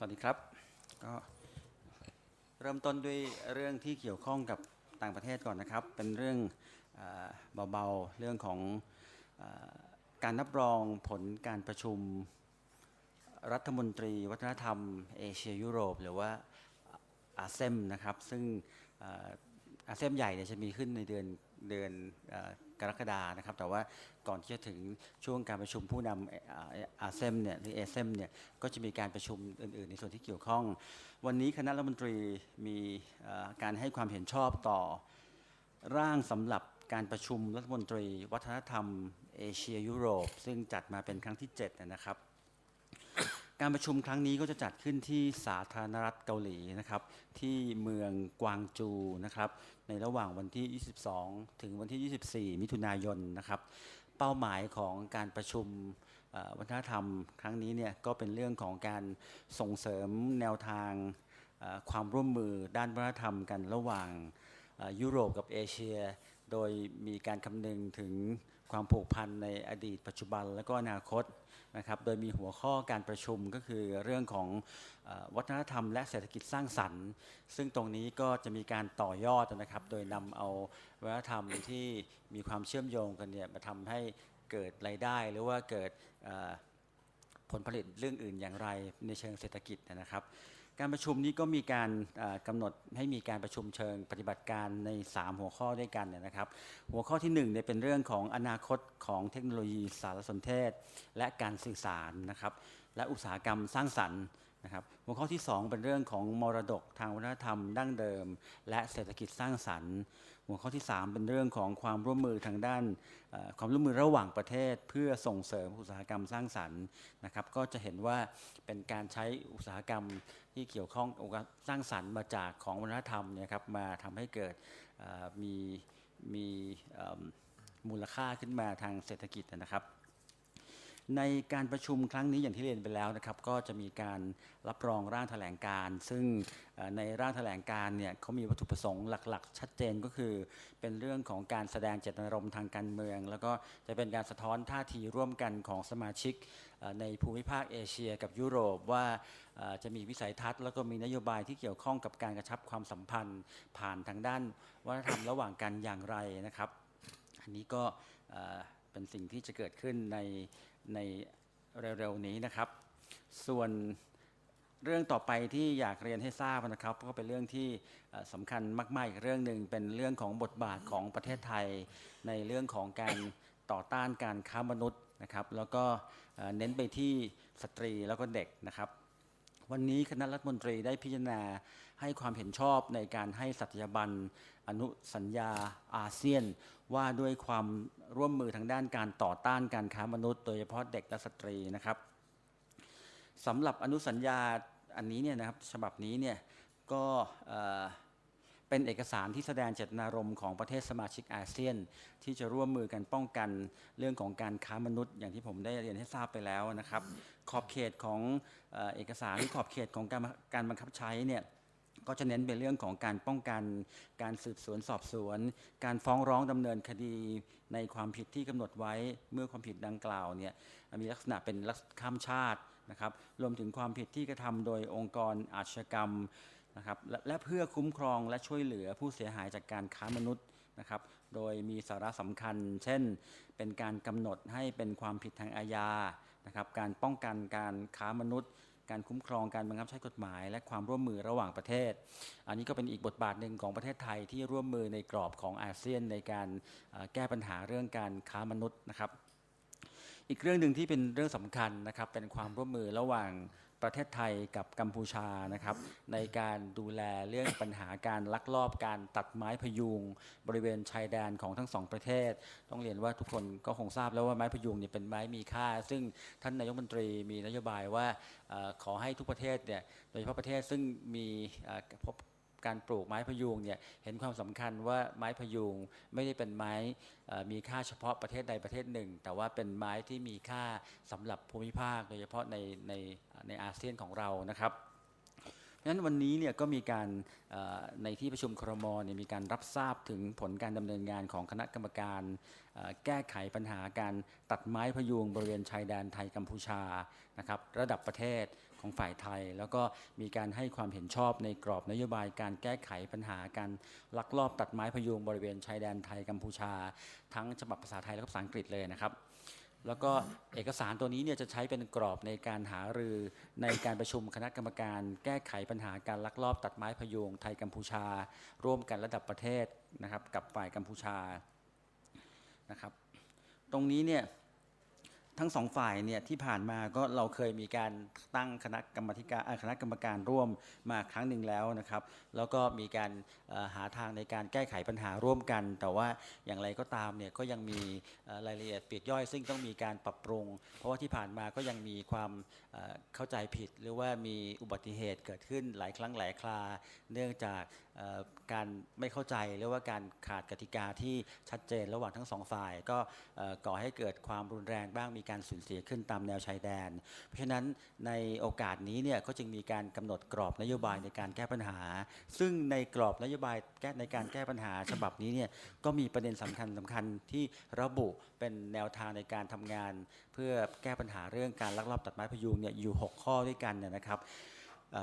สวัสดีครับ ก็เริ่มต้นด้วยเรื่องที่เกี่ยวข้องกับต่างประเทศก่อนนะครับ เป็นเรื่องเบาๆ เรื่องของอการรับรองผลการประชุมรัฐมนตรี วัฒนธรรมเอเชียยุโรป หรือว่าอาเซมนะครับ ซึ่งอาเซมใหญ่เนี่ยจะมีขึ้นในเดือนเดือนอกรกฎานะครับ แต่ว่า ก่อนที่จะถึงช่วงการประชุมผู้นำอาเซมเนี่ยหรือเอเซมเนี่ยก็จะมีการประชุมอื่น ๆ ในส่วนที่เกี่ยวข้อง วันนี้คณะรัฐมนตรีมีการให้ความเห็นชอบต่อ ร่างสำหรับการประชุมรัฐมนตรี วัฒนธรรมเอเชียยุโรป ซึ่งจัดมาเป็นครั้งที่ 7 นะครับ การประชุมครั้งนี้ก็จะจัดขึ้นที่สาธารณรัฐเกาหลีนะครับ ที่เมืองกวางจูนะครับ ในระหว่างวันที่ 22 ถึงวันที่ 24 มิถุนายนนะครับ เป้าหมายของการประชุมวัฒนธรรมครั้งนี้เนี่ยก็เป็นเรื่องของการส่งเสริมแนวทางความร่วมมือด้านวัฒนธรรมกันระหว่างยุโรปกับเอเชีย โดยมีการคำนึงถึงความผูกพันในอดีตปัจจุบันและก็อนาคต นะครับโดยมีหัวข้อการประชุมก็คือเรื่องของวัฒนธรรมและเศรษฐกิจสร้างสรรค์ ซึ่งตรงนี้ก็จะมีการต่อยอดนะครับ โดยนำเอาวัฒนธรรมที่มีความเชื่อมโยงกันเนี่ยมาทำให้เกิดรายได้ หรือว่าเกิดผลผลิตเรื่องอื่นอย่างไรในเชิงเศรษฐกิจนะครับ การประชุมนี้ก็มีการเอ่อกำหนดให้มีการประชุมเชิงปฏิบัติการใน 3 หัวข้อด้วยกันเนี่ยนะครับ หัวข้อที่1เนี่ยเป็นเรื่องของอนาคตของเทคโนโลยีสารสนเทศ และการสื่อสารนะครับและอุตสาหกรรมสร้างสรรค์นะครับหัวข้อที่ 2 เป็นเรื่องของมรดกทางวัฒนธรรมดั้งเดิม และเศรษฐกิจสร้างสรรค์ หัวข้อที่ 3 เป็นเรื่องของความร่วมมือทางด้านความร่วมมือระหว่างประเทศ เพื่อส่งเสริมอุตสาหกรรมสร้างสรรค์นะครับ ก็จะเห็นว่าเป็นการใช้อุตสาหกรรมที่เกี่ยวข้องกับสร้างสรรค์มาจากของวัฒนธรรมเนี่ยครับมาทำให้เกิดมีมีมูลค่าขึ้นมาทางเศรษฐกิจนะครับ ในการประชุมครั้งนี้อย่างที่เรียนไปแล้วนะครับ ก็จะมีการรับรองร่างแถลงการ ซึ่งในร่างแถลงการเนี่ยเขามีวัตถุประสงค์หลัก ๆ ชัดเจนก็คือ เป็นเรื่องของการแสดงเจตนารมณ์ทางการเมือง แล้วก็จะเป็นการสะท้อนท่าทีร่วมกันของสมาชิกในภูมิภาคเอเชียกับยุโรปว่าจะมีวิสัยทัศน์แล้วก็มีนโยบายที่เกี่ยวข้องกับการกระชับความสัมพันธ์ ผ่านทางด้านวัฒนธรรมระหว่างกันอย่างไรนะครับ อันนี้ก็เป็นสิ่งที่จะเกิดขึ้นใน ในเร็วๆนี้นะครับ ส่วนเรื่องต่อไปที่อยากเรียนให้ทราบนะครับ ก็เป็นเรื่องที่เอ่อสำคัญมากๆอีกเรื่องหนึ่งเป็นเรื่องของบทบาทของประเทศไทย ในเรื่องของการต่อต้านการค้ามนุษย์นะครับ แล้วก็เน้นไปที่สตรีแล้วก็เด็กนะครับ วันนี้คณะรัฐมนตรีได้พิจารณา ให้ความเห็นชอบในการให้สัตยาบันอนุสัญญาอาเซียน ว่าด้วยความร่วมมือทางด้านการต่อต้านการค้ามนุษย์ โดยเฉพาะเด็กและสตรีนะครับสำหรับอนุสัญญาอันนี้เนี่ยนะครับฉบับนี้เนี่ยก็เป็นเอกสารที่แสดงเจตนารมณ์ของประเทศสมาชิกอาเซียน ที่จะร่วมมือกันป้องกันเรื่องของการค้ามนุษย์ อย่างที่ผมได้เรียนให้ทราบไปแล้วนะครับ ขอบเขตของเอ่อเอกสารหรือขอบเขตของการการบังคับใช้เนี่ย ก็จะเน้นไปเรื่องของการป้องกัน การสืบสวนสอบสวน การฟ้องร้องดำเนินคดีในความผิดที่กำหนดไว้เมื่อความผิดดังกล่าวเนี่ยมีลักษณะเป็นลักษณะข้ามชาตินะครับรวมถึงความผิดที่กระทำโดยองค์กรอาชญากรรมนะครับและเพื่อคุ้มครองและช่วยเหลือผู้เสียหายจากการค้ามนุษย์นะครับ โดยมีสาระสำคัญ เช่น เป็นการกำหนดให้เป็นความผิดทางอาญานะครับ การป้องกันการค้ามนุษย์ การคุ้มครองการบังคับใช้กฎหมาย และความร่วมมือระหว่างประเทศ อันนี้ก็เป็นอีกบทบาทหนึ่งของประเทศไทยที่ร่วมมือในกรอบของอาเซียนในการแก้ปัญหาเรื่องการค้ามนุษย์นะครับ อีกเรื่องหนึ่งที่เป็นเรื่องสำคัญนะครับเป็นความร่วมมือระหว่าง ประเทศไทยกับกัมพูชานะครับ ในการดูแลเรื่องปัญหาการลักลอบการตัดไม้พยุง บริเวณชายแดนของทั้งสองประเทศ ต้องเรียนว่าทุกคนก็คงทราบแล้วว่าไม้พยุงเนี่ยเป็นไม้มีค่า ซึ่งท่านนายกรัฐมนตรีมีนโยบายว่าขอให้ทุกประเทศเนี่ยโดยเฉพาะประเทศซึ่งมีพบ การปลูกไม้พยุงเนี่ยเห็นความสำคัญว่าไม้พยุงไม่ได้เป็นไม้มีค่าเฉพาะประเทศใดประเทศหนึ่ง แต่ว่าเป็นไม้ที่มีค่าสำหรับภูมิภาค โดยเฉพาะในในในอาเซียนของเรานะครับเพราะฉะนั้นวันนี้เนี่ยก็มีการในที่ประชุมครมเนี่ยมีการรับทราบถึงผลการดำเนินงานของคณะกรรมการแก้ไขปัญหาการตัดไม้พยุงบริเวณชายแดนไทยกัมพูชานะครับระดับประเทศ ของฝ่ายไทย แล้วก็มีการให้ความเห็นชอบในกรอบนโยบายการแก้ไขปัญหาการลักลอบตัดไม้พยุงบริเวณชายแดนไทยกัมพูชา ทั้งฉบับภาษาไทยและภาษาอังกฤษเลยนะครับแล้วก็เอกสารตัวนี้เนี่ยจะใช้เป็นกรอบในการหารือในการประชุมคณะกรรมการแก้ไขปัญหาการลักลอบตัดไม้พยุงไทยกัมพูชา ร่วมกันระดับประเทศนะครับกับฝ่ายกัมพูชานะครับ ตรงนี้เนี่ย ทั้งสองฝ่ายเนี่ยที่ผ่านมาก็เราเคยมีการตั้งคณะกรรมการคณะกรรมการร่วมมาครั้งหนึ่งแล้วนะครับ แล้วก็มีการหาทางในการแก้ไขปัญหาร่วมกัน แต่ว่าอย่างไรก็ตามเนี่ยก็ยังมีรายละเอียดเปียกย่อย ซึ่งต้องมีการปรับปรุง เพราะว่าที่ผ่านมาก็ยังมีความเข้าใจผิด หรือว่ามีอุบัติเหตุเกิดขึ้นหลายครั้งหลายครา เนื่องจากการไม่เข้าใจหรือว่าการขาดกติกาที่ชัดเจนระหว่างทั้งสองฝ่าย ก็ก่อให้เกิดความรุนแรงบ้างมีการสูญเสียขึ้นตามแนวชายแดน เพราะฉะนั้นในโอกาสนี้เนี่ยก็จึงมีการกำหนดกรอบนโยบายในการแก้ปัญหา ซึ่งในกรอบนโยบายแก้ในการแก้ปัญหาฉบับนี้เนี่ยก็มีประเด็นสำคัญสำคัญที่ระบุเป็นแนวทางในการทำงาน เพื่อแก้ปัญหาเรื่องการลักลอบตัดไม้พยุงเนี่ยอยู่ 6 ข้อด้วยกันนะครับ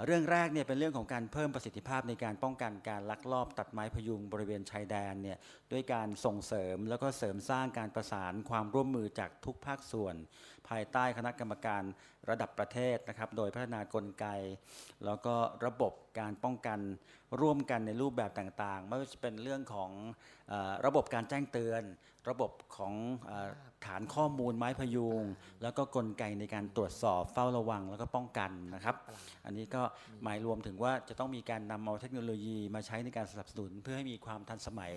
เรื่องแรกเนี่ยเป็นเรื่องของการเพิ่มประสิทธิภาพในการป้องกันการลักลอบตัดไม้พยุงบริเวณชายแดนเนี่ยด้วยการส่งเสริมแล้วก็เสริมสร้างการประสานความร่วมมือจากทุกภาคส่วน ภายใต้คณะกรรมการระดับประเทศนะครับโดยพัฒนากลไก แล้วก็ระบบการป้องกันร่วมกันในรูปแบบต่างๆไม่ว่าจะเป็นเรื่องของระบบการแจ้งเตือน ระบบของ ฐานข้อมูลไม้พยุง แล้วก็กลไกในการตรวจสอบเฝ้าระวังแล้วก็ป้องกันนะครับ อันนี้ก็หมายรวมถึงว่าจะต้องมีการนำเอาเทคโนโลยีมาใช้ในการสนับสนุน เพื่อให้มีความทันสมัย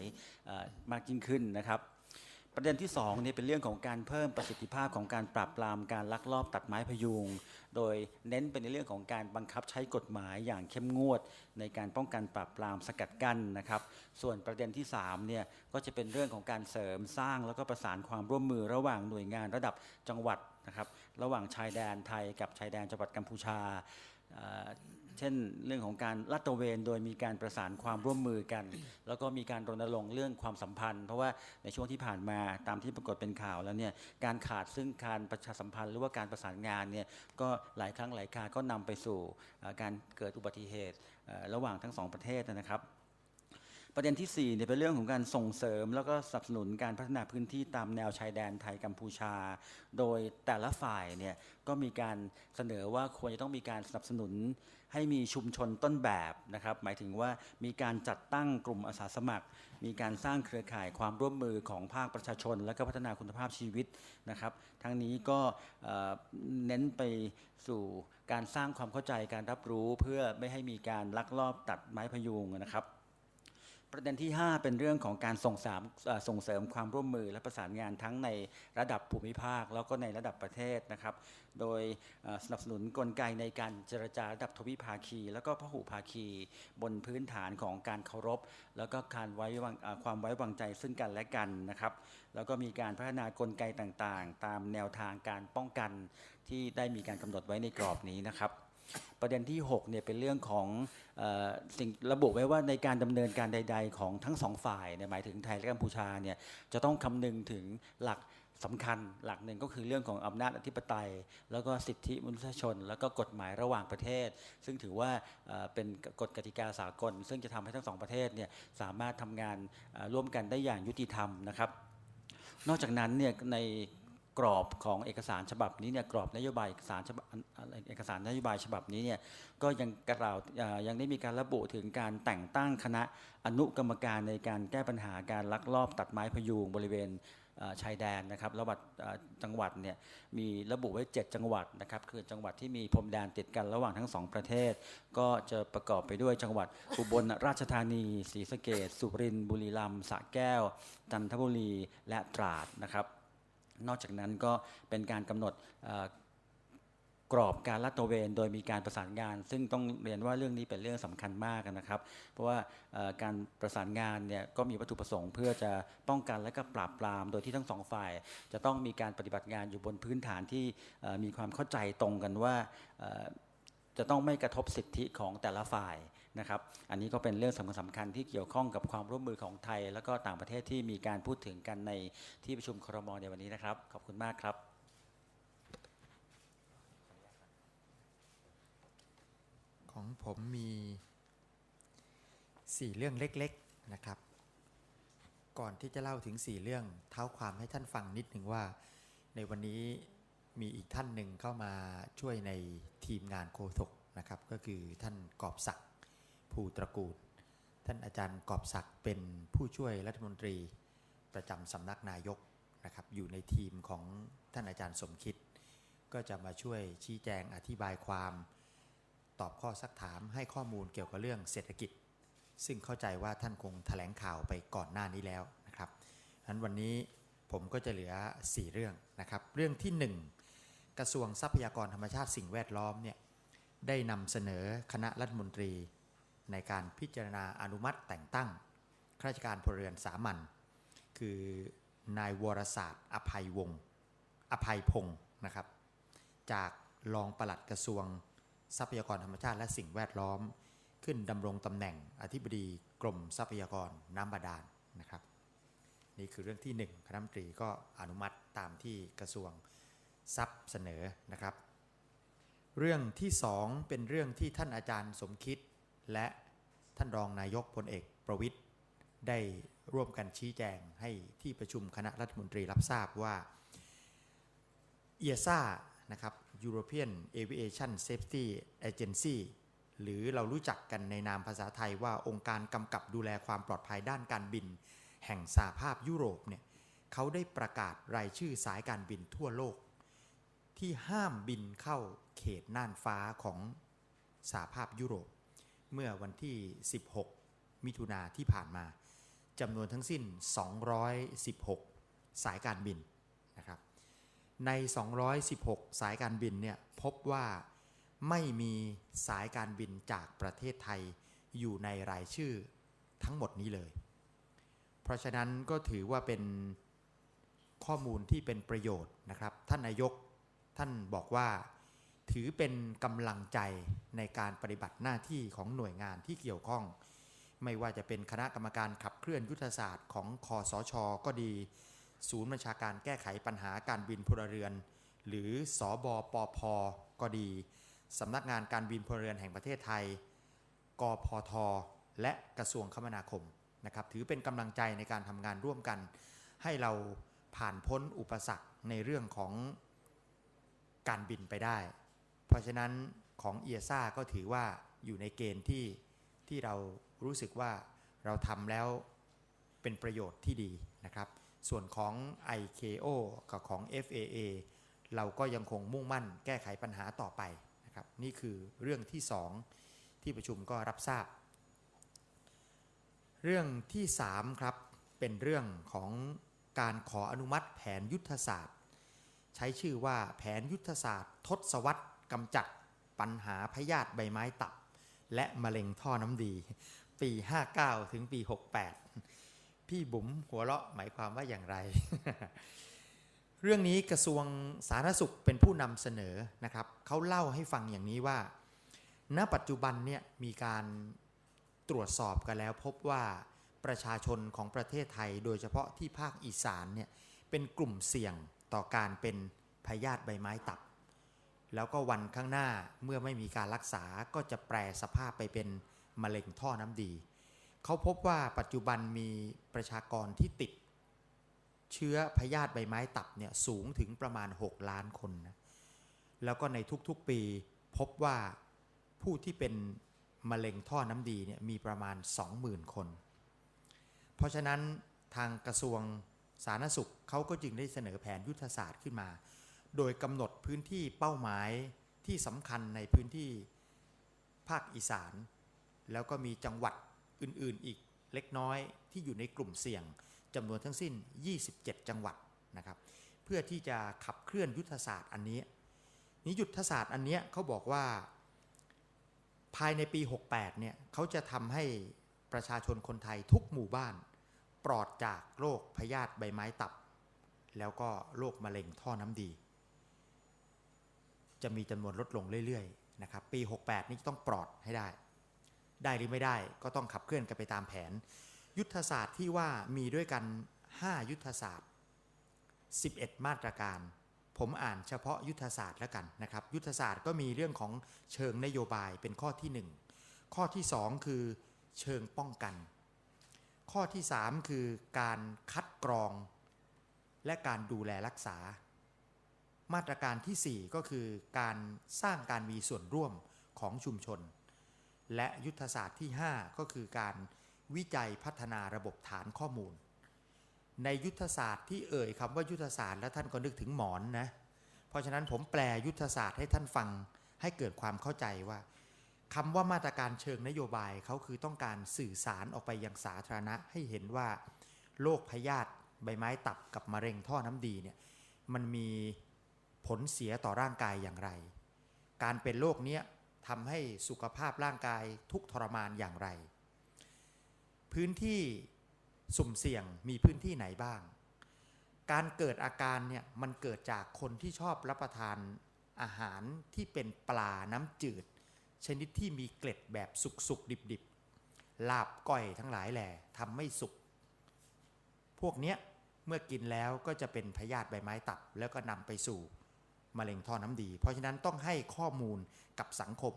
มากยิ่งขึ้นนะครับ ประเด็นที่2นี่เป็นเรื่องของการเพิ่มประสิทธิภาพของการปราบปรามการลักลอบตัดไม้พยุง โดยเน้นเป็นในเรื่องของการบังคับใช้กฎหมายอย่างเข้มงวด ในการป้องกันปราบปรามสกัดกั้นนะครับ ส่วนประเด็นที่3เนี่ยก็จะเป็นเรื่องของการเสริมสร้างแล้วก็ประสานความร่วมมือระหว่างหน่วยงานระดับจังหวัดนะครับ ระหว่างชายแดนไทยกับชายแดนจังหวัดกัมพูชา เช่นเรื่องของการลัดตระเวนโดยมีการประสานความร่วมมือกัน แล้วก็มีการรณรงค์เรื่องความสัมพันธ์ เพราะว่าในช่วงที่ผ่านมาตามที่ปรากฏเป็นข่าวแล้วเนี่ยการขาดซึ่งการประชาสัมพันธ์ หรือว่าการประสานงานเนี่ยก็หลายครั้งหลายคราก็นำไปสู่การเกิดอุบัติเหตุระหว่างทั้งสองประเทศนะครับ ประเด็นที่4เนี่ยเป็นเรื่องของการส่งเสริม แล้วก็สนับสนุนการพัฒนาพื้นที่ตามแนวชายแดนไทยกัมพูชา โดยแต่ละฝ่ายเนี่ยก็มีการเสนอว่าควรจะต้องมีการสนับสนุนให้มีชุมชนต้นแบบนะครับ หมายถึงว่ามีการจัดตั้งกลุ่มอาสาสมัคร มีการสร้างเครือข่ายความร่วมมือของภาคประชาชน และก็พัฒนาคุณภาพชีวิตนะครับ ทั้งนี้ก็เน้นไปสู่การสร้างความเข้าใจการรับรู้เพื่อไม่ให้มีการลักลอบตัดไม้พยุงนะครับ ประเด็นที่ 5 เป็นเรื่องของการส่งสริมส่งเสริมความร่วมมือและประสานงานทั้งในระดับภูมิภาค แล้วก็ในระดับประเทศนะครับ โดยสนับสนุนกลไกในการเจรจาระดับทวิภาคี แล้วก็พหุภาคี บนพื้นฐานของการเคารพ แล้วก็การไว้วางความไว้วางใจซึ่งกันและกันนะครับ แล้วก็มีการพัฒนากลไกต่างๆ ตามแนวทางการป้องกันที่ได้มีการกำหนดไว้ในกรอบนี้นะครับ ประเด็นที่6เนี่ยเป็นเรื่องของสิ่งระบุไว้ว่าในการดำเนินการใด ๆ ของทั้งสองฝ่ายเนี่ยหมายถึงไทยและกัมพูชาเนี่ยจะต้องคำนึงถึงหลักสำคัญหลักหนึ่งก็คือเรื่องของอำนาจอธิปไตย แล้วก็สิทธิมนุษยชน แล้วก็กฎหมายระหว่างประเทศ ซึ่งถือว่าเป็นกฎกติกาสากล ซึ่งจะทำให้ทั้งสองประเทศเนี่ยสามารถทำงานร่วมกันได้อย่างยุติธรรมนะครับ นอกจากนั้นเนี่ยใน กรอบของเอกสารฉบับนี้เนี่ยกรอบนโยบายเอกสารฉบับเอกสารนโยบายฉบับนี้เนี่ยก็ยังกล่าวยังได้มีการระบุถึงการแต่งตั้งคณะอนุกรรมการในการแก้ปัญหาการลักลอบตัดไม้พยุงบริเวณชายแดนนะครับระหว่างจังหวัดเนี่ยมีระบุไว้ 7 จังหวัดนะครับคือจังหวัดที่มีพรมแดนติดกันระหว่างทั้งสองประเทศ ก็จะประกอบไปด้วยจังหวัดอุบลราชธานีศรีสะเกดสุรินทร์บุรีรัมย์สระแก้ว จันทบุรีและตราดนะครับ นอกจากนั้นก็เป็นการกำหนดกรอบการลัดตระเวน โดยมีการประสานงาน ซึ่งต้องเรียนว่าเรื่องนี้เป็นเรื่องสำคัญมากนะครับ เพราะว่าการประสานงานเนี่ยก็มีวัตถุประสงค์ เพื่อจะป้องกันและก็ปราบปราม โดยที่ทั้งสองฝ่าย จะต้องมีการปฏิบัติงานอยู่บนพื้นฐานที่มีความเข้าใจตรงกันว่าจะต้องไม่กระทบสิทธิของแต่ละฝ่าย นะครับอันนี้ก็เป็นเรื่องสำคัญสำคัญที่เกี่ยวข้องกับความร่วมมือของไทย แล้วก็ต่างประเทศที่มีการพูดถึงกันในที่ประชุมครมในวันนี้นะครับ ขอบคุณมากครับของผมมีสี่เรื่องเล็กๆนะครับ ก่อนที่จะเล่าถึงสี่เรื่องเท้าความให้ท่านฟังนิดหนึ่งว่า ในวันนี้มีอีกท่านหนึ่งเข้ามาช่วยในทีมงานโคศกนะครับ ก็คือท่านกอบศักดิ์ ภูตระกูล ท่านอาจารย์กอบศักดิ์เป็นผู้ช่วยรัฐมนตรี ประจำสำนักนายกนะครับอยู่ในทีมของท่านอาจารย์สมคิด ก็จะมาช่วยชี้แจงอธิบายความ ตอบข้อสักถามให้ข้อมูลเกี่ยวกับเรื่องเศรษฐกิจ ซึ่งเข้าใจว่าท่านคงแถลงข่าวไปก่อนหน้านี้แล้วนะครับฉนั้นวันนี้ผมก็จะเหลือ 4 เรื่องนะครับ เรื่องที่ 1 กระทรวงทรัพยากรธรรมชาติสิ่งแวดล้อมเนี่ยได้นำเสนอคณะรัฐมนตรี ในการพิจารณาอนุมัติแต่งตั้งข้าราชการพลเรือนสามัญคือ นายวรศาสตร์ อภัยวงศ์อภัยพงศ์นะครับ จากรองปลัดกระทรวงทรัพยากรธรรมชาติและสิ่งแวดล้อม ขึ้นดำรงตำแหน่งอธิบดีกรมทรัพยากรน้ำบาดาลนะครับ นี่คือเรื่องที่หนึ่งคณะรัฐมนตรีก็อนุมัติตามที่กระทรวงทรัพย์เสนอนะครับ เรื่องที่สองเป็นเรื่องที่ท่านอาจารย์สมคิด และท่านรองนายกพลเอกประวิทย์ได้ร่วมกันชี้แจงให้ที่ประชุมคณะรัฐมนตรีรับทราบว่าเอซ่านะครับ European Aviation Safety Agency หรือเรารู้จักกันในนามภาษาไทยว่าองค์การกำกับดูแลความปลอดภัยด้านการบิน แห่งสหภาพยุโรปเนี่ยเขาได้ประกาศรายชื่อสายการบินทั่วโลก ที่ห้ามบินเข้าเขตน่านฟ้าของสหภาพยุโรป เมื่อวันที่ 16 มิถุนาที่ผ่านมาจำนวนทั้งสิ้น 216 สายการบินนะครับใน 216 สายการบินเนี่ยพบว่าไม่มีสายการบินจากประเทศไทยอยู่ในรายชื่อทั้งหมดนี้เลย เพราะฉะนั้นก็ถือว่าเป็นข้อมูลที่เป็นประโยชน์นะครับ ท่านนายกท่านบอกว่า ถือเป็นกำลังใจในการปฏิบัติหน้าที่ของหน่วยงานที่เกี่ยวข้อง ไม่ว่าจะเป็นคณะกรรมการขับเคลื่อนยุทธศาสตร์ของคอสชก็ดี ศูนย์บัญชาการแก้ไขปัญหาการบินพลเรือน หรือสอบอปพก็ดีสำนักงานการบินพลเรือนแห่งประเทศไทย กพท และกระทรวงคมนาคมนะครับถือเป็นกำลังใจในการทำงานร่วมกัน ให้เราผ่านพ้นอุปสรรคในเรื่องของการบินไปได้ เพราะฉะนั้นของเอียซ่าก็ถือว่าอยู่ในเกณฑ์ที่ที่เรารู้สึกว่าเราทำแล้วเป็นประโยชน์ที่ดีนะครับ ส่วนของ ICAO กับของ FAA เราก็ยังคงมุ่งมั่นแก้ไขปัญหาต่อไปนะครับ นี่คือเรื่องที่ 2 ที่ประชุมก็รับทราบ เรื่องที่ 3 ครับ เป็นเรื่องของการขออนุมัติแผนยุทธศาสตร์ ใช้ชื่อว่าแผนยุทธศาสตร์ ทศวรรษ กำจัดปัญหาพยาธิใบไม้ตับ และมะเร็งท่อน้ำดี ปี 59 ถึงปี 68 พี่บุ๋มหัวเราะหมายความว่าอย่างไร เรื่องนี้กระทรวงสาธารณสุขเป็นผู้นำเสนอนะครับเขาเล่าให้ฟังอย่างนี้ว่า ณปัจจุบันเนี่ยมีการตรวจสอบกันแล้วพบว่าประชาชนของประเทศไทยโดยเฉพาะที่ภาคอีสานเนี่ยเป็นกลุ่มเสี่ยงต่อการเป็นพยาธิใบไม้ตับ แล้วก็วันข้างหน้าเมื่อไม่มีการรักษาก็จะแปรสภาพไปเป็นมะเร็งท่อน้ำดี เขาพบว่าปัจจุบันมีประชากรที่ติด เชื้อพยาธิใบไม้ตับเนี่ยสูงถึงประมาณ 6 ล้านคนนะแล้วก็ในทุกๆปีพบว่าผู้ที่เป็นมะเร็งท่อน้ำดีเนี่ยมีประมาณ 20,000 คน เพราะฉะนั้นทางกระทรวงสาธารณสุขเขาก็จึงได้เสนอแผนยุทธศาสตร์ขึ้นมา โดยกำหนดพื้นที่เป้าหมายที่สำคัญในพื้นที่ภาคอีสาน แล้วก็มีจังหวัดอื่นๆอีกเล็กน้อยที่อยู่ในกลุ่มเสี่ยงจำนวนทั้งสิ้น 27 จังหวัดนะครับ เพื่อที่จะขับเคลื่อนยุทธศาสตร์อันนี้นี้ยุทธศาสตร์อันนี้เขาบอกว่า ภายในปี 68 เนี่ยเขาจะทำให้ประชาชนคนไทยทุกหมู่บ้าน ปลอดจากโรคพยาธิใบไม้ตับ แล้วก็โรคมะเร็งท่อน้ำดี จะมีจำนวนลดลงเรื่อยๆนะครับปี 68 นี้ต้องปลอดให้ได้ ได้หรือไม่ได้ก็ต้องขับเคลื่อนกันไปตามแผน ยุทธศาสตร์ที่ว่ามีด้วยกัน 5 ยุทธศาสตร์ 11 มาตรการ ผมอ่านเฉพาะยุทธศาสตร์แล้วกันนะครับ ยุทธศาสตร์ก็มีเรื่องของเชิงนโยบายเป็นข้อที่ 1 ข้อที่ 2 คือเชิงป้องกัน ข้อที่ 3 คือการคัดกรอง และการดูแลรักษา มาตรการทีสี่ 4 ก็คือการสร้างการมีส่วนร่วมของชุมชน และยุทธศาสตร์ที่ 5 ก็คือการวิจัยพัฒนาระบบฐานข้อมูล ในยุทธศาสตร์ที่เอ่ยคำว่ายุทธศาสตร์แล้วท่านก็นึกถึงหมอนนะ เพราะฉะนั้นผมแปลยุทธศาสตร์ให้ท่านฟังให้เกิดความเข้าใจว่าคำว่ามาตรการเชิงนโยบายเขาคือต้องการสื่อสารออกไปยังสาธารณะให้เห็นว่าโรคพยาธิใบไม้ตับกับมะเร็งท่อน้ำดีเนี่ยมันมี ผลเสียต่อร่างกายอย่างไร การเป็นโรคเนี้ยทำให้สุขภาพร่างกายทุกทรมานอย่างไร พื้นที่สุ่มเสี่ยงมีพื้นที่ไหนบ้าง การเกิดอาการเนี่ยมันเกิดจากคนที่ชอบรับประทานอาหารที่เป็นปลาน้ำจืด ชนิดที่มีเกล็ดแบบสุกๆดิบๆลาบก้อยทั้งหลายแหล่ทำไม่สุก พวกเนี้ยเมื่อกินแล้วก็จะเป็นพยาธิใบไม้ตับแล้วก็นำไปสู่ มะเร็งท่อน้ำดี เพราะฉะนั้นต้องให้ข้อมูลกับสังคม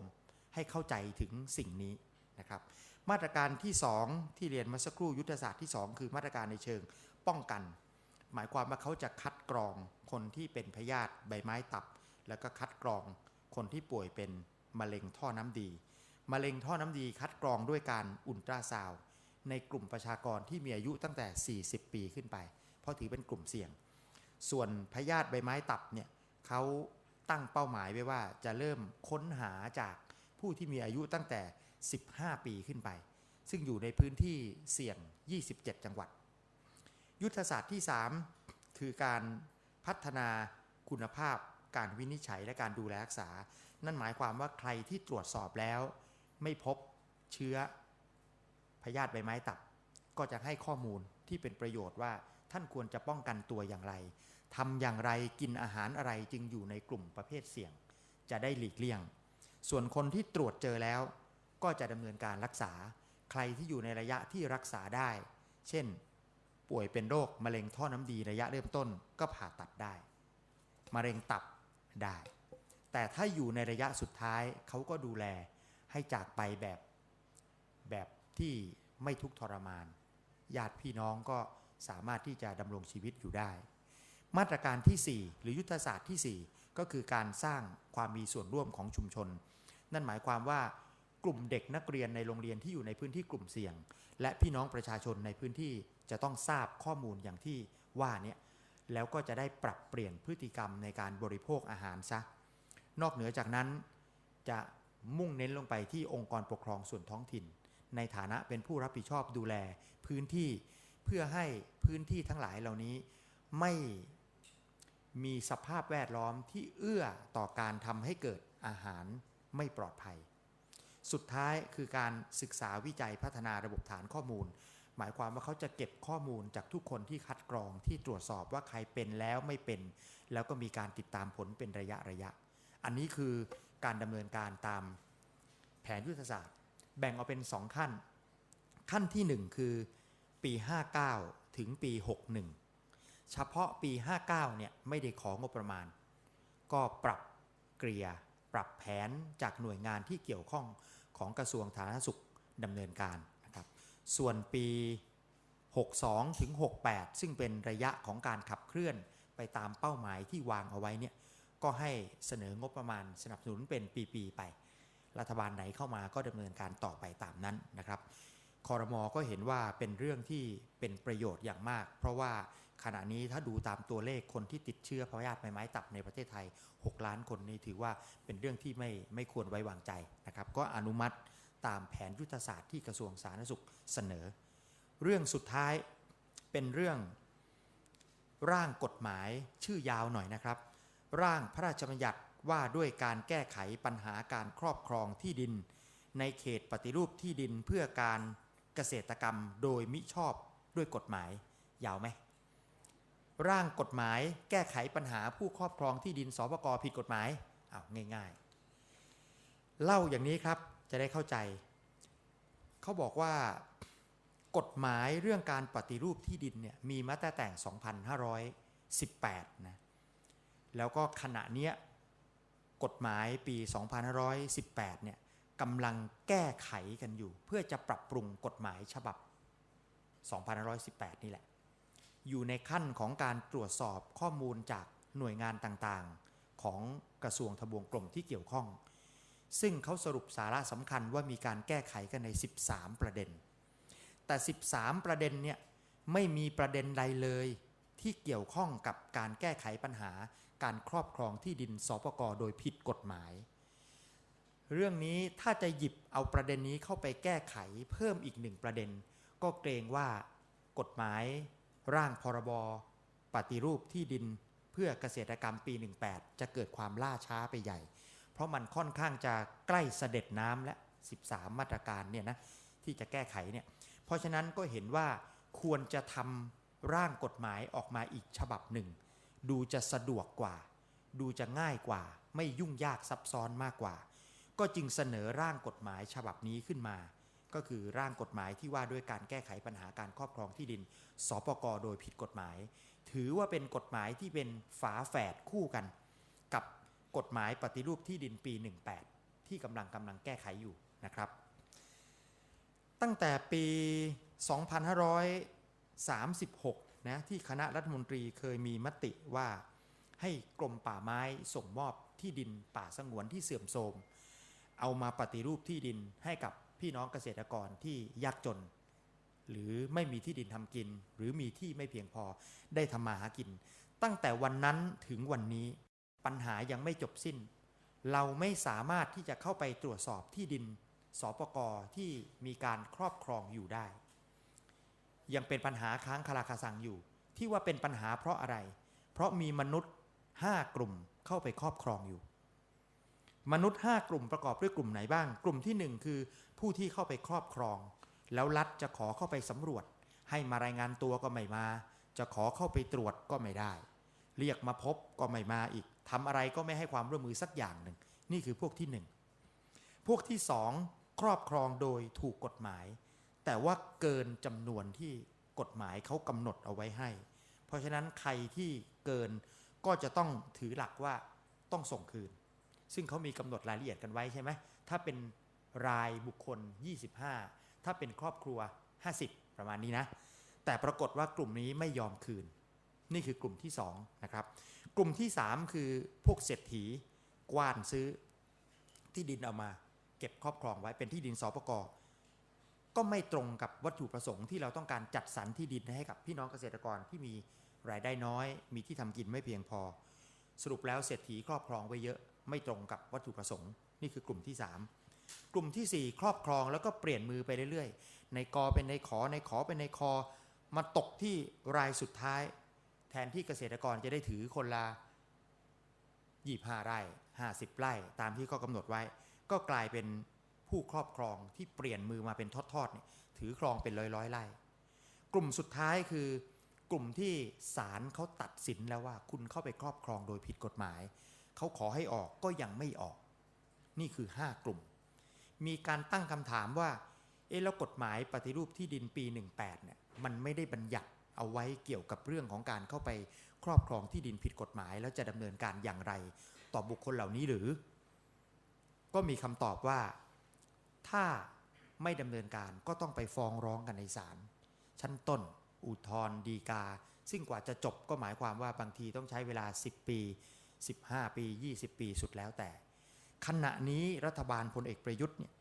ให้เข้าใจถึงสิ่งนี้นะครับมาตรการที่ 2 ที่เรียนมาสักครู่ยุทธศาสตร์ที่ 2 คือมาตรการในเชิงป้องกัน หมายความว่าเขาจะคัดกรองคนที่เป็นพยาธิใบไม้ตับ แล้วก็คัดกรองคนที่ป่วยเป็นมะเร็งท่อน้ำดีมะเร็งท่อน้ำดีคัดกรองด้วยการอุลตราซาวด์ในกลุ่มประชากรที่มีอายุตั้งแต่ 40 ปีขึ้นไป เพราะถือเป็นกลุ่มเสี่ยง ส่วนพยาธิใบไม้ตับเนี่ย เขาตั้งเป้าหมายไว้ว่าจะเริ่มค้นหาจากผู้ที่มีอายุตั้งแต่ 15 ปีขึ้นไป ซึ่งอยู่ในพื้นที่เสี่ยง 27 จังหวัด ยุทธศาสตร์ที่ 3 คือการพัฒนาคุณภาพการวินิจฉัยและการดูแลรักษา นั่นหมายความว่าใครที่ตรวจสอบแล้ว ไม่พบเชื้อพยาธิใบไม้ตับ ก็จะให้ข้อมูล ที่เป็นประโยชน์ว่าท่านควรจะป้องกันตัวอย่างไรทำอย่างไรกินอาหารอะไรจึงอยู่ในกลุ่มประเภทเสี่ยง จะได้หลีกเลี่ยง ส่วนคนที่ตรวจเจอแล้ว ก็จะดำเนินการรักษา ใครที่อยู่ในระยะที่รักษาได้ เช่น ป่วยเป็นโรคมะเร็งท่อน้ำดีระยะเริ่มต้นก็ผ่าตัดได้ มะเร็งตับได้ แต่ถ้าอยู่ในระยะสุดท้ายเขาก็ดูแลให้จากไปแบบแบบที่ไม่ทุกข์ทรมาน ญาติพี่น้องก็สามารถที่จะดำรงชีวิตอยู่ได้ มาตรการที่ 4 หรือยุทธศาสตร์ที่ 4 ก็คือการสร้างความมีส่วนร่วมของชุมชน นั่นหมายความว่ากลุ่มเด็กนักเรียนในโรงเรียนที่อยู่ในพื้นที่กลุ่มเสี่ยง และพี่น้องประชาชนในพื้นที่จะต้องทราบข้อมูลอย่างที่ว่านี้แล้วก็จะได้ปรับเปลี่ยนพฤติกรรมในการบริโภคอาหารซะ นอกเหนือจากนั้นจะมุ่งเน้นลงไปที่องค์กรปกครองส่วนท้องถิ่น ในฐานะเป็นผู้รับผิดชอบดูแล พื้นที่เพื่อให้พื้นที่ทั้งหลายเหล่านี้ ไม่มีสภาพแวดล้อมที่เอื้อต่อการทำให้เกิดอาหารไม่ปลอดภัย สุดท้ายคือการศึกษาวิจัยพัฒนาระบบฐานข้อมูล หมายความว่าเขาจะเก็บข้อมูลจากทุกคนที่คัดกรองที่ตรวจสอบว่าใครเป็นแล้วไม่เป็น แล้วก็มีการติดตามผลเป็นระยะระยะ อันนี้คือการดำเนินการตามแผนยุทธศาสตร์ แบ่งออกเป็น 2 ขั้น ขั้นที่ 1 คือ ปี 59 ถึงปี 61 เฉพาะปี 59 เนี่ย ไม่ได้ของบประมาณ ก็ปรับเกลียปรับแผนจากหน่วยงานที่เกี่ยวข้องของกระทรวงสาธารณสุขดำเนินการนะครับ ส่วนปี 62 ถึง 68 ซึ่งเป็นระยะของการขับเคลื่อนไปตามเป้าหมายที่วางเอาไว้เนี่ยก็ให้เสนองบประมาณสนับสนุนเป็นปี ๆ ไป รัฐบาลไหนเข้ามาก็ดำเนินการต่อไปตามนั้นนะครับ คอรมอก็เห็นว่าเป็นเรื่องที่เป็นประโยชน์อย่างมาก เพราะว่าขณะนี้ถ้าดูตามตัวเลขคนที่ติดเชื้อพยาธิใบไม้ตับในประเทศไทย 6 ล้านคนนี่ถือว่าเป็นเรื่องที่ไม่ไม่ควรไว้วางใจนะครับ ก็อนุมัติตามแผนยุทธศาสตร์ที่กระทรวงสาธารณสุขเสนอ เรื่องสุดท้ายเป็นเรื่องร่างกฎหมายชื่อยาวหน่อยนะครับ ร่างพระราชบัญญัติว่าด้วยการแก้ไขปัญหาการครอบครองที่ดิน ในเขตปฏิรูปที่ดินเพื่อการ เกษตรกรรมโดยมิชอบด้วยกฎหมายยาวไหมร่างกฎหมายแก้ไขปัญหาผู้ครอบครองที่ดินสปกผิดกฎหมายอ้าวง่ายๆ เล่าอย่างนี้ครับจะได้เข้าใจ เขาบอกว่ากฎหมายเรื่องการปฏิรูปที่ดินเนี่ยมีมาตั้งแต่ 2518 นะ แล้วก็ขณะเนี้ยกฎหมายปี 2518 เนี่ย กำลังแก้ไขกันอยู่ เพื่อจะปรับปรุงกฎหมายฉบับ 2518 นี่แหละ อยู่ในขั้นของการตรวจสอบข้อมูลจากหน่วยงานต่างๆ ของกระทรวงทบวงกรมที่เกี่ยวข้อง ซึ่งเขาสรุปสาระสำคัญว่ามีการแก้ไขกันใน 13 ประเด็น แต่ 13 ประเด็นเนี่ยไม่มีประเด็นใดเลยที่เกี่ยวข้องกับการแก้ไขปัญหาการครอบครองที่ดินสปกโดยผิดกฎหมาย เรื่องนี้ถ้าจะหยิบเอาประเด็นนี้เข้าไปแก้ไขเพิ่มอีกหนึ่งประเด็น ก็เกรงว่ากฎหมาย ร่างพรบปฏิรูปที่ดินเพื่อเกษตรกรรมปี 18 จะเกิดความล่าช้าไปใหญ่ เพราะมันค่อนข้างจะใกล้เสด็จน้ำและ 13 มาตรการเนี่ยนะที่จะแก้ไขเนี่ยเพราะฉะนั้นก็เห็นว่าควรจะทำร่างกฎหมายออกมาอีกฉบับหนึ่ง ดูจะสะดวกกว่า ดูจะง่ายกว่า ไม่ยุ่งยากซับซ้อนมากกว่า ก็จึงเสนอร่างกฎหมายฉบับนี้ขึ้นมา ก็คือร่างกฎหมายที่ว่าด้วยการแก้ไขปัญหาการครอบครองที่ดิน สปกโดยผิดกฎหมาย ถือว่าเป็นกฎหมายที่เป็นฝาแฝดคู่กัน กับกฎหมายปฏิรูปที่ดินปี 18 ที่กำลังกำลังแก้ไขอยู่นะครับ ตั้งแต่ปี 2536 นะที่คณะรัฐมนตรีเคยมีมติว่าให้กรมป่าไม้ส่งมอบที่ดินป่าสงวนที่เสื่อมโทรม เอามาปฏิรูปที่ดินให้กับพี่น้องเกษตรกรที่ยากจน หรือไม่มีที่ดินทำกิน หรือมีที่ไม่เพียงพอได้ทำมาหากิน ตั้งแต่วันนั้นถึงวันนี้ปัญหายังไม่จบสิ้น เราไม่สามารถที่จะเข้าไปตรวจสอบที่ดินสปกที่มีการครอบครองอยู่ได้ ยังเป็นปัญหาค้างคาราคาซังอยู่ ที่ว่าเป็นปัญหาเพราะอะไร เพราะมีมนุษย์ 5 กลุ่มเข้าไปครอบครองอยู่ มนุษย์ 5 กลุ่มประกอบด้วยกลุ่มไหนบ้าง กลุ่มที่ 1 คือผู้ที่เข้าไปครอบครอง แล้วรัฐจะขอเข้าไปสำรวจ ให้มารายงานตัวก็ไม่มา จะขอเข้าไปตรวจก็ไม่ได้ เรียกมาพบก็ไม่มาอีกทำอะไรก็ไม่ให้ความร่วมมือสักอย่างหนึ่ง นี่คือพวกที่หนึ่งพวกที่สองครอบครองโดยถูกกฎหมาย แต่ว่าเกินจำนวนที่กฎหมายเขากำหนดเอาไว้ให้ เพราะฉะนั้นใครที่เกินก็จะต้องถือหลักว่าต้องส่งคืน ซึ่งเขามีกำหนดรายละเอียดกันไว้ใช่ไหมถ้าเป็นรายบุคคล 25 ถ้าเป็นครอบครัว 50 ประมาณนี้นะ แต่ปรากฏว่ากลุ่มนี้ไม่ยอมคืน นี่คือกลุ่มที่2นะครับ กลุ่มที่ 3 คือพวกเศรษฐีกว้านซื้อที่ดินเอามา เก็บครอบครองไว้เป็นที่ดินสปกก็ไม่ตรงกับวัตถุประสงค์ที่เราต้องการจัดสรรที่ดินให้กับพี่น้องเกษตรกรที่มีรายได้น้อย มีที่ทำกินไม่เพียงพอ สรุปแล้วเศรษฐีครอบครองไว้เยอะ ไม่ตรงกับวัตถุประสงค์ นี่คือกลุ่มที่ 3 กลุ่มที่ 4 ครอบครองแล้วก็เปลี่ยนมือไปเรื่อยๆ ในกอเป็นในขอในขอเป็นในคอ มาตกที่รายสุดท้าย แทนที่เกษตรกรจะได้ถือคนละ25ไร่50ไร่ตามที่เขากำหนดไว้ ก็กลายเป็นผู้ครอบครองที่เปลี่ยนมือมาเป็นทอดๆเนี่ยถือครองเป็นร้อยร้อยไร่กลุ่มสุดท้ายคือกลุ่มที่ศาลเขาตัดสินแล้วว่าคุณเข้าไปครอบครองโดยผิดกฎหมาย เขาขอให้ออกก็ยังไม่ออก นี่คือ 5 กลุ่ม มีการตั้งคำถามว่า เอ๊ะแล้วกฎหมายปฏิรูปที่ดินปี 18เนี่ยมันไม่ได้บัญญัติเอาไว้เกี่ยวกับเรื่องของการเข้าไปครอบครองที่ดินผิดกฎหมาย แล้วจะดำเนินการอย่างไร ต่อบุคคลเหล่านี้หรือ ก็มีคำตอบว่า ถ้าไม่ดำเนินการก็ต้องไปฟ้องร้องกันในศาลชั้นต้น อุทธรณ์ฎีกา ซึ่งกว่าจะจบก็หมายความว่าบางทีต้องใช้เวลา 10 ปี 15 ปี 20 ปีสุดแล้วแต่ ขณะนี้รัฐบาลพลเอกประยุทธ์เนี่ย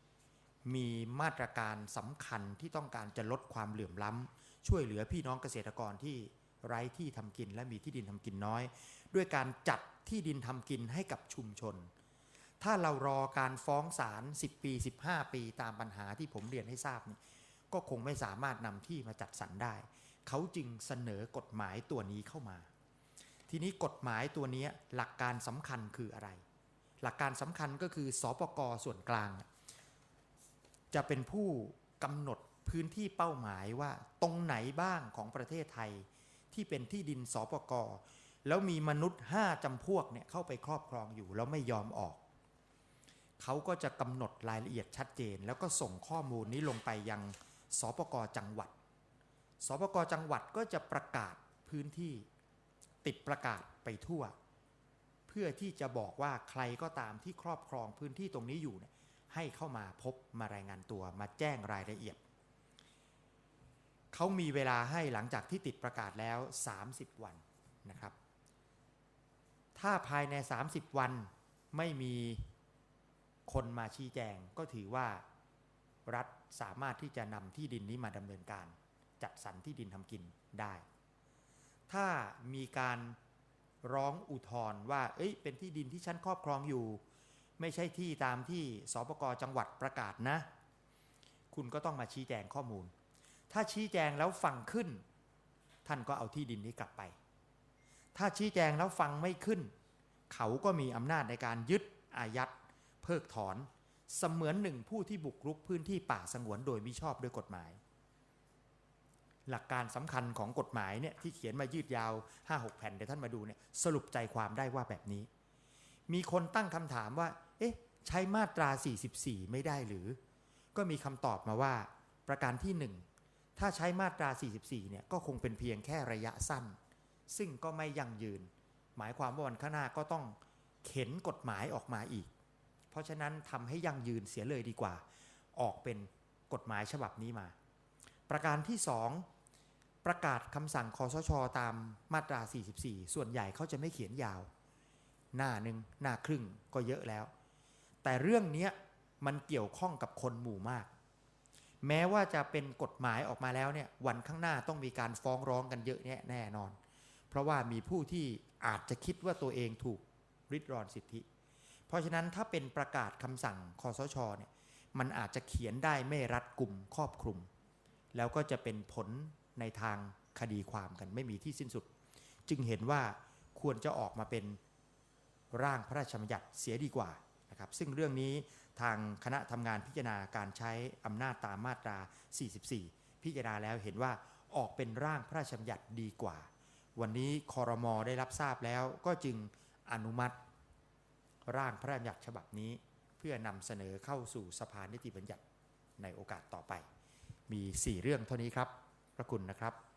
มีมาตรการสำคัญที่ต้องการจะลดความเหลื่อมล้ำช่วยเหลือพี่น้องเกษตรกรที่ไร้ที่ทำกินและมีที่ดินทำกินน้อย ด้วยการจัดที่ดินทำกินให้กับชุมชน ถ้าเรารอการฟ้องศาล10 ปี 15 ปีตามปัญหาที่ผมเรียนให้ทราบนี่ก็คงไม่สามารถนำที่มาจัดสรรได้ เขาจึงเสนอกฎหมายตัวนี้เข้ามา ทีนี้กฎหมายตัวนี้หลักการสำคัญคืออะไร หลักการสำคัญก็คือสปกส่วนกลาง จะเป็นผู้กำหนดพื้นที่เป้าหมายว่าตรงไหนบ้างของประเทศไทย ที่เป็นที่ดินสปกแล้วมีมนุษย์ 5จำพวกเนี่ยเข้าไปครอบครองอยู่แล้วไม่ยอมออก เขาก็จะกำหนดรายละเอียดชัดเจน แล้วก็ส่งข้อมูลนี้ลงไปยังสปกจังหวัด สปกจังหวัดก็จะประกาศพื้นที่ ติดประกาศไปทั่ว เพื่อที่จะบอกว่าใครก็ตามที่ครอบครองพื้นที่ตรงนี้อยู่เนี่ยให้เข้ามาพบมารายงานตัวมาแจ้งรายละเอียด เขามีเวลาให้หลังจากที่ติดประกาศแล้ว 30 วันนะครับ ถ้าภายใน 30 วันไม่มีคนมาชี้แจงก็ถือว่ารัฐสามารถที่จะนำที่ดินนี้มาดำเนินการ จัดสรรที่ดินทำกินได้ ถ้ามีการร้องอุทธรณ์ว่า เอ้ย เป็นที่ดินที่ฉันครอบครองอยู่ ไม่ใช่ที่ตามที่สปกจังหวัดประกาศนะ คุณก็ต้องมาชี้แจงข้อมูล ถ้าชี้แจงแล้วฟังขึ้น ท่านก็เอาที่ดินนี้กลับไป ถ้าชี้แจงแล้วฟังไม่ขึ้น เขาก็มีอำนาจในการยึดอายัดเพิกถอน เสมือนหนึ่งผู้ที่บุกรุกพื้นที่ป่าสงวนโดยมิชอบด้วยกฎหมาย หลักการสำคัญของกฎหมายเนี่ยที่เขียนมายืดยาว 5-6 แผ่นเดี๋ยวท่านมาดูเนี่ยสรุปใจความได้ว่าแบบนี้ มีคนตั้งคำถามว่า เอ๊ะ ใช้มาตรา 44 ไม่ได้หรือ ก็มีคำตอบมาว่าประการที่ 1 ถ้าใช้มาตรา 44 เนี่ยก็คงเป็นเพียงแค่ระยะสั้น ซึ่งก็ไม่ยั่งยืน หมายความว่าวันข้างหน้าก็ต้องเข็นกฎหมายออกมาอีก เพราะฉะนั้นทำให้ยั่งยืนเสียเลยดีกว่า ออกเป็นกฎหมายฉบับนี้มา ประการที่ 2 ประกาศคำสั่งคอสชตามมาตรา 44 ส่วนใหญ่เขาจะไม่เขียนยาว หน้าหนึ่งหน้าครึ่งก็เยอะแล้ว แต่เรื่องนี้มันเกี่ยวข้องกับคนหมู่มาก แม้ว่าจะเป็นกฎหมายออกมาแล้วเนี่ยวันข้างหน้าต้องมีการฟ้องร้องกันเยอะแน่แน่นอน เพราะว่ามีผู้ที่อาจจะคิดว่าตัวเองถูกริดรอนสิทธิ เพราะฉะนั้นถ้าเป็นประกาศคำสั่งคอสชเนี่ยมันอาจจะเขียนได้ไม่รัดกลุ่มครอบคลุม แล้วก็จะเป็นผล ในทางคดีความกันไม่มีที่สิ้นสุด จึงเห็นว่าควรจะออกมาเป็นร่างพระราชบัญญัติเสียดีกว่านะครับซึ่งเรื่องนี้ทางคณะทำงานพิจารณาการใช้อำนาจตามมาตรา 44 พิจารณาแล้วเห็นว่าออกเป็นร่างพระราชบัญญัติดีกว่า วันนี้คอรมอได้รับทราบแล้วก็จึงอนุมัติ ร่างพระราชบัญญัติฉบับนี้ เพื่อนำเสนอเข้าสู่สภานิติบัญญัติในโอกาสต่อไป มี 4 เรื่องเท่านี้ครับ ระคุณนะครับ